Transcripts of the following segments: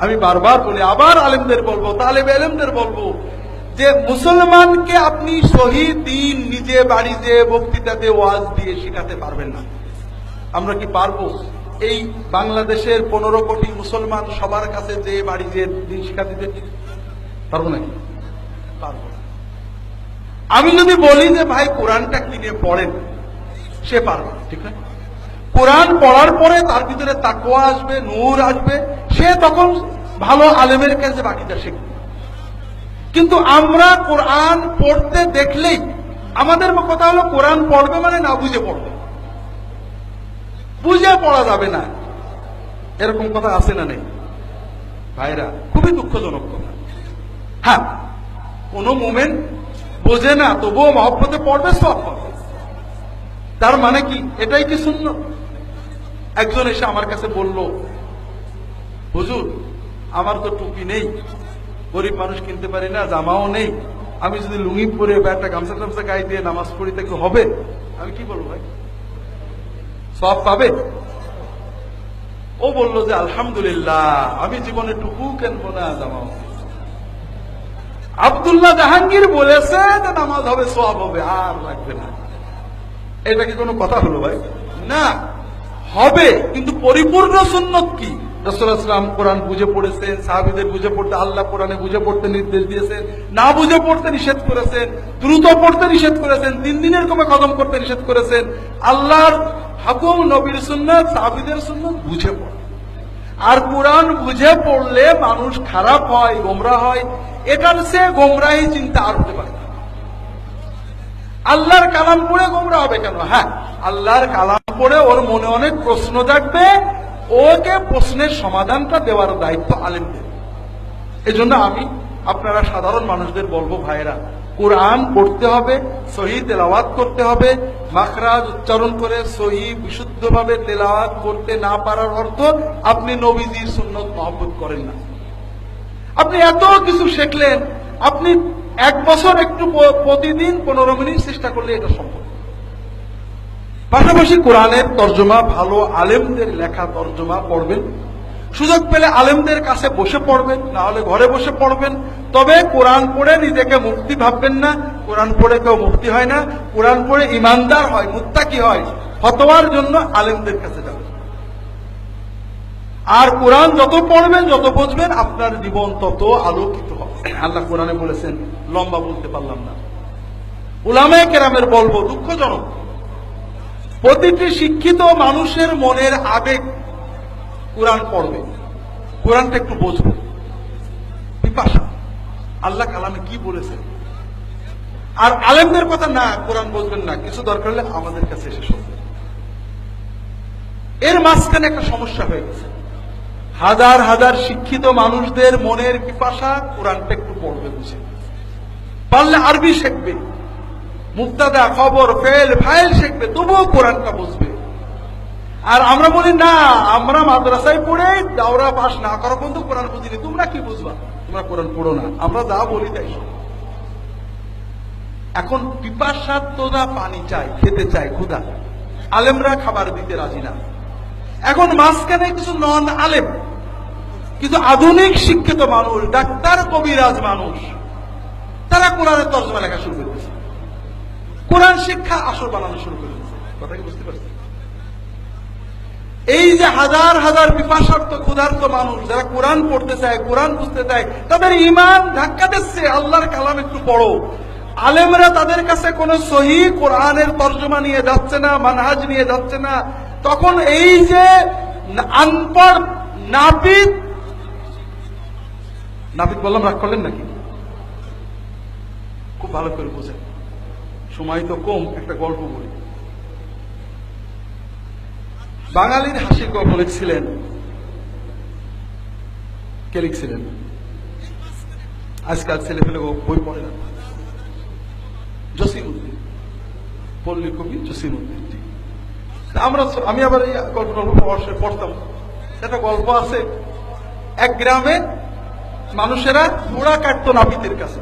আমি বারবার বলি, আবার আলেমদের বলব, তালেব এলেমদের বলব যে মুসলমানকে আপনি শহীদ দিন নিজে বাড়িতে বক্তৃতাতে ওয়াজ দিয়ে শেখাতে পারবেন না। আমরা কি পারব? এই বাংলাদেশের পনেরো কোটি মুসলমান সবার কাছে যে বাড়ি যে দিন দিতে পারব নাকি? পারব। আমি যদি বলি যে ভাই কোরআনটা কিনে পড়েন, সে পারবে ঠিক না? কোরআন পড়ার পরে তার ভিতরে তাকওয়া আসবে, নূর আসবে সে তখন ভালো আলেমের কাছে বাকিটা শিখবে। কিন্তু আমরা কোরআন পড়তে দেখলেই, আমাদের কথা হলো কোরআন পড়বে মানে না বুঝে পড়বে। বুঝে পড়া যাবে না। এরকম কথা আছে না নেই? ভাইরা, খুবই দুঃখজনক কথা। হ্যাঁ কোন মোমেন্ট বোঝে না, তবুও মহব্বতে পড়বে, সব তার মানে কি? এটাই কি শূন্য? একজন এসে আমার কাছে বলল হুজুর, আমার তো টুপি নেই, গরিব মানুষ কিনতে পারি না, জামাও নেই, আমি যদি লুঙ্গি পরে বা একটা গামছা টামছা গায়ে দিয়ে নামাজ পড়ি তা কি হবে? আমি কি বলব ভাই? সব পাবে? ও বলল যে, আলহামদুলিল্লাহ, আমি জীবনে টুকু কেনবো না, জামাও আব্দুল্লাহ জাহাঙ্গীর বলেছে যে, নামাজ হবে সব হবে, আর লাগবে না। এটা কি কোনো কথা হলো ভাই? না, হবে, কিন্তু পরিপূর্ণ সুন্নত কি? রসুলাম কোরআন বুঝে পড়েছেন, সাহাবিদের বুঝে পড়তে, আল্লাহ কোরআনে বুঝে পড়তে নির্দেশ দিয়েছেন, না বুঝে পড়তে নিষেধ করেছেন, দ্রুত পড়তে নিষেধ করেছেন তিন দিনের কমে কদম করতে নিষেধ করেছেন, আল্লাহর হাকুম, নবীর সুন্নত, সাহাবিদের সুন্নত বুঝে পড়ে। আর কোরআন বুঝে পড়লে মানুষ খারাপ হয়, গোমরা হয়, এটার সে গোমরাহি চিন্তা আর হতে পারে আল্লাহর কালাম পড়ে গোমরা হবে কেন? হ্যাঁ আল্লাহর কালাম পড়ে ওর মনে অনেক প্রশ্ন জাগবে ওকে প্রশ্নের সমাধানটা দেওয়ার দায়িত্ব আলেমদের। জন্য আমি আপনারা সাধারণ মানুষদের বলব ভাইরা কোরআন পড়তে হবে, সহি তেলাওয়াত করতে হবে, মাখরাজ উচ্চারণ করে সহি, বিশুদ্ধভাবে তেলাওয়াত করতে না পারার অর্থ আপনি নবীজির সুন্নত মহব্বত করেন না। আপনি এত কিছু শিখলেন, আপনি এক বছর একটু প্রতিদিন পনেরো মিনিট চেষ্টা করলে এটা সম্ভব। পাশাপাশি কোরআনের তর্জমা, ভালো আলেমদের লেখা তর্জমা পড়বেন। সুযোগ পেলে আলেমদের কাছে বসে পড়বেন, না হলে ঘরে বসে পড়বেন। তবে কোরআন পড়ে নিজেকে মুক্তি ভাববেন না। কোরআন পড়ে কেউ মুক্তি হয় না। কোরআন পড়ে ইমানদার হয়, মুত্তাকি হয়। ফতোয়ার জন্য আলেমদের কাছে যাবেন। আর কোরআন যত পড়বেন, যত বুঝবেন, আপনার জীবন তত আলোকিত হবে। আল্লাহ কোরআনে বলেছেন, লম্বা বলতে পারলাম না। উলামায়ে কেরামের বলব, দুঃখজনক। প্রতিটি শিক্ষিত মানুষের মনের আবেগ কোরআন পড়বে। কোরআনটা একটু বুঝবে। পিপাসা। আল্লাহ কালামে কি বলেছেন আর আলেমদের কথা না, কোরআন বুঝবেন না। কিছু দরকার হলে আমাদের কাছে এসে শুনবেন। এর মাঝখানে একটা সমস্যা হয়ে গেছে। হাজার হাজার শিক্ষিত মানুষদের মনের পিপাসা কোরআনটা একটু পড়বে বুঝে। পারলে আরবি শিখবে। মুক্তাদা খবর, ফেল, ফাইল শিখবে, তবুও কোরআনটা বুঝবে। আর আমরা বলি, না, আমরা মাদ্রাসায় পড়ে দাওরা পাস না করো কিন্তু কোরআন বুঝিনি তোমরা কি বুঝবা? তোমরা কোরআন পড়ো না। আমরা যা বলি তাই। এখন পিপাসার তোরা পানি চাই, খেতে চাই, ক্ষুধা। আলেমরা খাবার দিতে রাজি না। এখন মাঝখানে কিছু নন আলেম কিন্তু আধুনিক শিক্ষিত মানুষ, ডাক্তার, কবিরাজ মানুষ, তারা কোরআনের তর্জমা লেখা শুরু করেছে কোরআন শিক্ষা আসর বানানো শুরু করে দিয়েছে। কথা কি বুঝতে পারছেন? এই যে হাজার হাজার পিপাসার্থ ক্ষুধার্ত মানুষ যারা কোরআন পড়তে চায়, কোরআন বুঝতে চায়, তাদের ইমান ধাক্কা দিচ্ছে, আল্লাহর কালাম একটু পড়ো। আলেমরা তাদের কাছে কোন সহি কোরআনের তর্জমা নিয়ে যাচ্ছে না, মানহাজ নিয়ে যাচ্ছে না। তখন এই যে আনপড় নাপিত নাপিত বললাম, রাগ করলেন নাকি? খুব ভালো করে বোঝেন। সময় তো কম, একটা গল্প বলি। বাঙালির হাসির গল্প লিখছিলেন কে লিখছিলেন? আজকাল ছেলে ফেলে বই পড়ে না। জসিম উদ্দিন পল্লী কবি জসিম উদ্দিন আমরা আমি আবার এই গল্প গল্প পড়তাম। একটা গল্প আছে, এক গ্রামে মানুষেরা ঘোড়া কাটতো নাপিতের কাছে।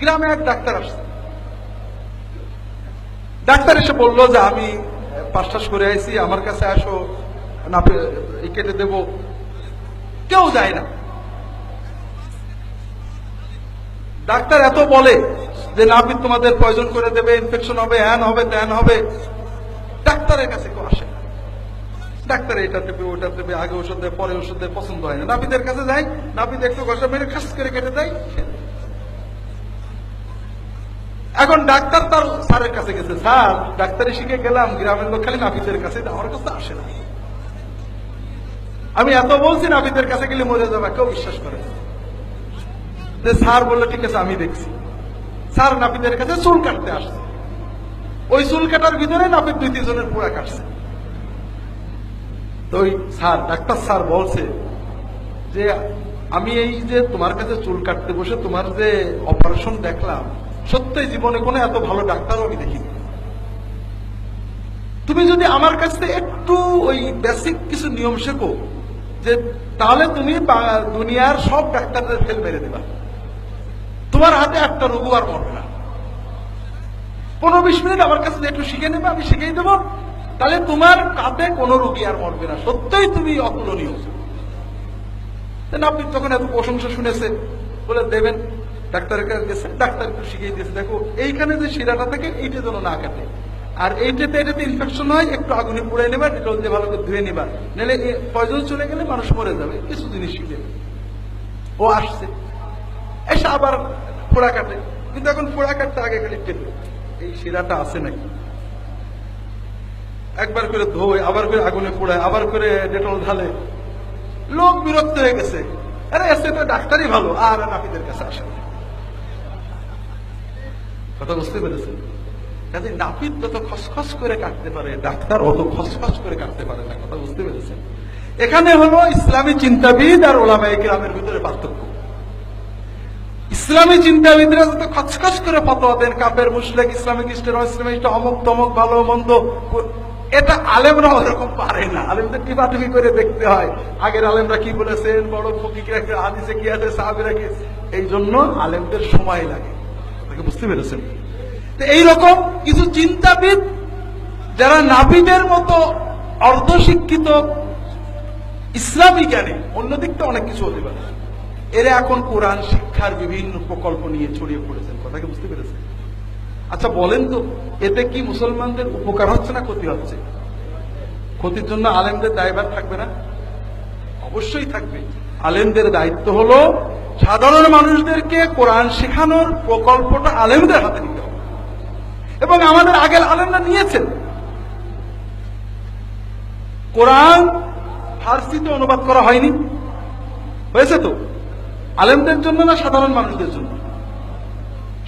গ্রামে এক ডাক্তার আসছে ডাক্তার এসে বলল যে আমি পাশ করে আইছি, আমার কাছে আসো এই কেটে দেবো। কেউ যায় না। ডাক্তার এত বলে যে নাপিত তোমাদের প্রয়োজন করে দেবে ইনফেকশন হবে হ্যান হবে ত্যান হবে। ডাক্তারের কাছে কেউ আসে না। ডাক্তার এটা দেবে, ওটা দেবে, আগে ওষুধ দেবে পরে ওষুধ দেবে পছন্দ হয় না। নাপিতের কাছে যাই, নাপিত একটু ঘষা মেরে খাস করে কেটে দেয় এখন ডাক্তার তার স্যারের কাছে গেছে, স্যার, ডাক্তারি শিখে গেলাম, গ্রামের লোক খালি নাপিতের কাছে আমার কাছে আসে না। আমি এত বলছি নাপিতের কাছে গেলে মরে যাবে, কেউ বিশ্বাস করে যে স্যার বলল, ঠিক আছে, আমি দেখছি। স্যার নাপিতের কাছে চুল কাটতে আসছে। ওই চুল কাটার ভিতরে নাপিত দুই তিনজনের পুরা কাটছে। তো ওই স্যার, ডাক্তার স্যার বলছে যে, আমি এই যে তোমার কাছে চুল কাটতে বসে তোমার যে অপারেশন দেখলাম সত্যি জীবনে কোনো এত ভালো ডাক্তারও আমি দেখিনি। তুমি যদি আমার কাছে একটু ওই বেসিক কিছু নিয়ম শেখো, যে তাহলে তুমি দুনিয়ার সব ডাক্তারদের ফেল মেরে দেবা। তোমার হাতে একটা রোগও আর মরবে না। পনেরো বিশ মিনিট আমার কাছে একটু শিখে নেবে, আমি শিখেই দেবো। তাহলে তোমার কাঁধে কোনো রোগী আর মরবে না। সত্যই তুমি অতুলনীয়। নাপিত তখন এত প্রশংসা শুনেছে বলে দেবেন। ডাক্তারের কাছে গেছে, ডাক্তার একটু শিখিয়ে দিয়েছে দেখো, এইখানে যে শিরাটা থাকে, এইটা যেন না কাটে। আর এইটাতে এটাতে ইনফেকশন হয়, একটু আগুনে পুড়ে নেবা ডেটল দিয়ে ভালো করে ধুয়ে নেবা। নাহলে পয়জন চলে গেলে মানুষ মরে যাবে, কিছু জিনিস শিখে। ও আসছে। এসে আবার পোড়া কাটে। কিন্তু এখন পোড়া কাটতে আগে খালি টেপে। এই শিরাটা আছে নাকি? একবার করে ধোয়, আবার করে আগুনে পোড়ায়, আবার করে ডেটল ঢালে। লোক বিরক্ত হয়ে গেছে। আরে, এসে তো ডাক্তারই ভালো আর নাপিতের কাছে আসে না। কথা বুঝতে পেরেছেন? কাজে নাপিত যত খসখস করে কাটতে পারে, ডাক্তার অত খসখস করে কাটতে পারে না, কথা বুঝতে পেরেছেন? এখানে হলো ইসলামী চিন্তাবিদ আর ওলামাই গ্রামের ভিতরে পার্থক্য। ইসলামী চিন্তাবিদরা যত খচখচ করে ফতোয়া দেন কাপের মুসলেক ইসলামিক স্টেট ইসলামিক অমুক তমক, ভালো, মন্দ, এটা আলেমরা ওরকম পারে না। আলেমদের টিপাটিপি করে দেখতে হয়। আগের আলেমরা কি বলেছেন? বড় ফকিরা কি আছে? সাহাবিরা কি? এই জন্য আলেমদের সময় লাগে। আপনাকে বুঝতে পেরেছেন তো এইরকম কিছু চিন্তাবিদ যারা নাবিদের মতো অর্ধশিক্ষিত ইসলামী জ্ঞানে, অন্যদিকটা অনেক কিছু হতে পারে। এরা এখন কোরআন, শিক্ষার বিভিন্ন প্রকল্প নিয়ে ছড়িয়ে পড়েছেন কথাকে বুঝতে পেরেছেন? আচ্ছা বলেন তো, এতে কি মুসলমানদের উপকার হচ্ছে না ক্ষতি হচ্ছে? ক্ষতির জন্য আলেমদের দায়ভার থাকবে না? অবশ্যই থাকবে। আলেমদের দায়িত্ব হলো সাধারণ মানুষদেরকে কোরআন শেখানোর প্রকল্পটা আলেমদের হাতে নিতে হবে। এবং আমাদের আগের আলেমরা নিয়েছেন। কোরআন ফার্সিতে অনুবাদ করা হয়নি। হয়েছে তো? আলেমদের জন্য না সাধারণ মানুষদের জন্য?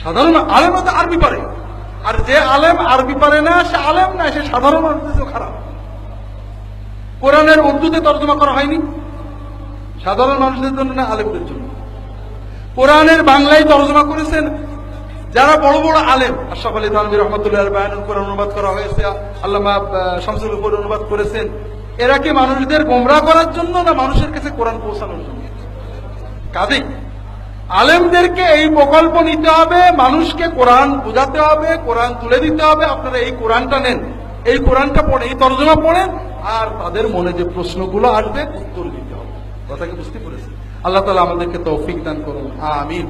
সাধারণ আলেম তো আরবি পারে। আর যে আলেম আরবি পারে না, সে আলেম না, সে সাধারণ মানুষদের খারাপ। কোরআনের উর্দুতে তর্জমা করা হয়নি। সাধারণ মানুষদের জন্য না আলেমদের জন্য? কোরআনের বাংলায় তর্জমা করেছেন যারা বড় বড় আলেম। আশরাফ আলী তানভীর রহমতুল্লাহ বায়ানুল কোরআন অনুবাদ করা হয়েছে, আল্লামা শামসুল উপর অনুবাদ করেছেন। এরা কি মানুষদের গোমরা করার জন্য না মানুষের কাছে কোরআন পৌঁছানোর জন্য? কাজেই আলেমদেরকে এই প্রকল্প নিতে হবে, মানুষকে কোরআন বোঝাতে হবে, কোরআন তুলে দিতে হবে। আপনারা এই কোরআনটা নেন। এই কোরআনটা পড়ে এই তর্জমা পড়েন, আর তাদের মনে যে প্রশ্নগুলো আসবে, উত্তর হবে কথাকে বুঝতে পেরেছি। আল্লাহ তালা আমাদেরকে তৌফিক দান করুন। আমিন।